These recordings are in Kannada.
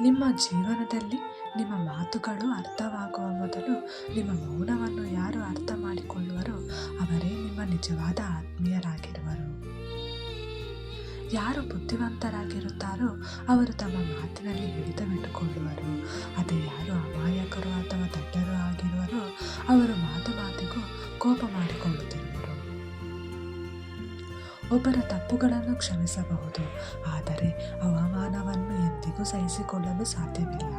ನಿಮ್ಮ ಜೀವನದಲ್ಲಿ ನಿಮ್ಮ ಮಾತುಗಳು ಅರ್ಥವಾಗುವ ಮೊದಲು ನಿಮ್ಮ ಮೌನವನ್ನು ಯಾರು ಅರ್ಥ ಮಾಡಿಕೊಳ್ಳುವರೋ ಅವರೇ ನಿಮ್ಮ ನಿಜವಾದ ಆತ್ಮೀಯರಾಗಿರುವರು. ಯಾರು ಬುದ್ಧಿವಂತರಾಗಿರುತ್ತಾರೋ ಅವರು ತಮ್ಮ ಮಾತಿನಲ್ಲಿ ಹಿಡಿತವಿಟ್ಟುಕೊಳ್ಳುವರು ಅದೇ ಯಾರು ಅಮಾಯಕರು ಅಥವಾ ದಡ್ಡರು ಆಗಿರುವರೋ ಅವರು ಮಾತು ಮಾತಿಗೂ ಕೋಪ ಮಾಡಿಕೊಳ್ಳುತ್ತಿರುವರು. ಒಬ್ಬರ ತಪ್ಪುಗಳನ್ನು ಕ್ಷಮಿಸಬಹುದು ಎಂದಿಗೂ ಸಹಿಸಿಕೊಳ್ಳಲು ಸಾಧ್ಯವಿಲ್ಲ.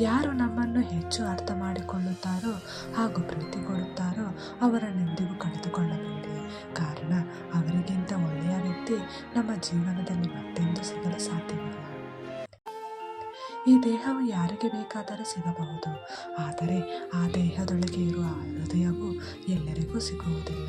ಯಾರು ನಮ್ಮನ್ನು ಹೆಚ್ಚು ಅರ್ಥ ಮಾಡಿಕೊಳ್ಳುತ್ತಾರೋ ಹಾಗೂ ಪ್ರೀತಿ ಕೊಡುತ್ತಾರೋ ಅವರನ್ನೆಂದಿಗೂ ಕಳೆದುಕೊಳ್ಳಬೇಡಿ. ಕಾರಣ, ಅವರಿಗಿಂತ ಒಳ್ಳೆಯ ವ್ಯಕ್ತಿ ನಮ್ಮ ಜೀವನದಲ್ಲಿ ಮತ್ತೆಂದು ಸಿಗಲು ಸಾಧ್ಯವಿಲ್ಲ. ಈ ದೇಹವು ಯಾರಿಗೆ ಬೇಕಾದರೂ ಸಿಗಬಹುದು. ಆದರೆ ಆ ದೇಹದೊಳಗೆ ಇರುವ ಹೃದಯವು ಎಲ್ಲರಿಗೂ ಸಿಗುವುದಿಲ್ಲ.